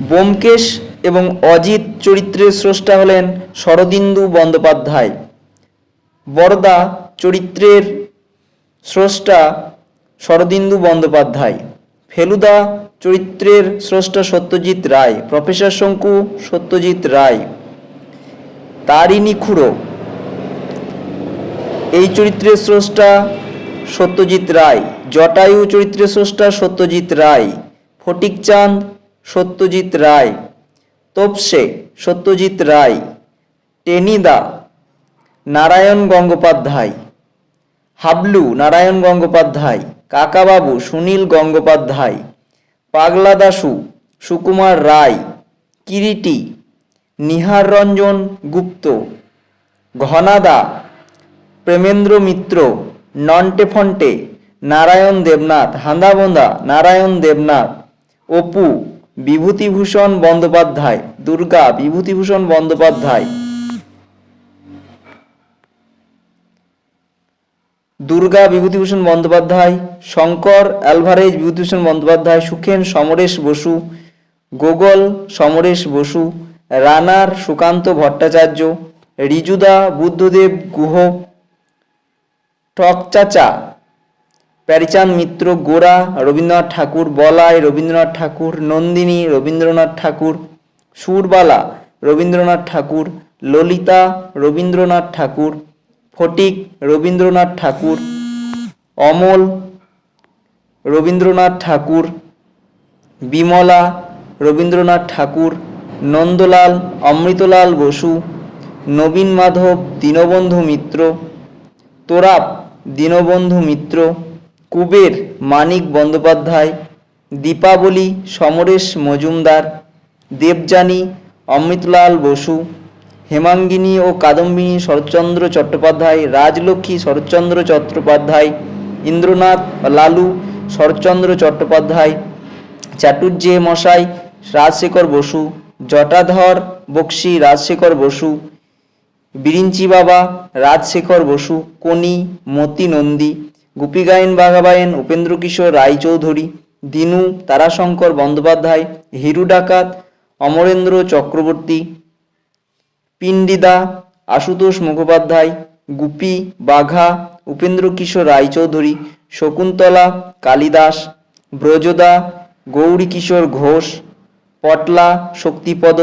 ব্যোমকেশ এবং অজিত চরিত্রের স্রষ্টা হলেন শরদিন্দু বন্দ্যোপাধ্যায়। বরদা চরিত্রের স্রষ্টা শরদিন্দু বন্দ্যোপাধ্যায়। ফেলুদা চরিত্রের স্রষ্টা সত্যজিৎ রায়। প্রফেসর শঙ্কু সত্যজিৎ রায়। তারিণী খুড়ো। এই চরিত্রের স্রষ্টা সত্যজিৎ রায়। জটায়ু চরিত্রের স্রষ্টা সত্যজিৎ রায়। ফটিক চাঁদ সত্যজিৎ রায়, তোপসে Satyajit Ray, Tenida, Narayan Gangopadhyay, Hablu, Narayan Gangopadhyay, Kakababu, Sunil Gangopadhyay, Pagla Dashu, Sukumar Ray, Kiriti, Nihar Ranjan Gupta, Ghanada, Premendra Mitra, Nonte Phonte, Narayan Debnath Handabonda Narayan Debnath, Apu Bibhutibhushan Bandyopadhyay, Durga Bibhutibhushan Bandyopadhyay. Durga Bibhutibhushan Bandyopadhyay, Shankar Alvarez Bibhutibhushan Bandyopadhyay, Sukhen Samaresh Basu, Gogol Samaresh Basu, runner Sukanta Bhattacharya, Rijuda Buddhadeb Guha, Thakchacha Pearychand Mitra, Gora, Rabindranath Tagore, Balai, Rabindranath Tagore, Nandini, Rabindranath ঠাকুর, সুরবালা, রবীন্দ্রনাথ ঠাকুর, ললিতা, রবীন্দ্রনাথ ঠাকুর, ফটিক, রবীন্দ্রনাথ ঠাকুর, অমল, রবীন্দ্রনাথ ঠাকুর, বিমলা, রবীন্দ্রনাথ ঠাকুর, নন্দলাল, অমৃতলাল বসু, নবীন মাধব, দীনবন্ধু মিত্র, তোরাপ, দীনবন্ধু মিত্র কুবের মানিক বন্দ্যোপাধ্যায়, দীপাবলি সমরেশ মজুমদার, দেবযানী অমৃতলাল বসু, হেমাঙ্গিনী ও কাদম্বিনী শরৎচন্দ্র চট্টোপাধ্যায়, রাজলক্ষ্মী শরৎচন্দ্র চট্টোপাধ্যায়, ইন্দ্রনাথ লালু শরৎচন্দ্র চট্টোপাধ্যায় চাটুর্যে মশাই রাজশেখর বসু, জটাধর বক্সি রাজশেখর বসু, বিরিঞ্চি বাবা রাজশেখর বসু কোনি মতি নন্দী গোপীগায়ন বাঘাবায়েন, উপেন্দ্র কিশোর রায়চৌধুরী দিনু তারাশঙ্কর বন্দ্যোপাধ্যায়, হিরু ডাকাত, অমরেন্দ্র চক্রবর্তী, পিণ্ডিদা, আশুতোষ মুখোপাধ্যায়, গুপি, বাঘা, উপেন্দ্র কিশোর রায়চৌধুরী শকুন্তলা, কালিদাস, ব্রজদা, গৌরী কিশোর ঘোষ, পটলা, শক্তিপদ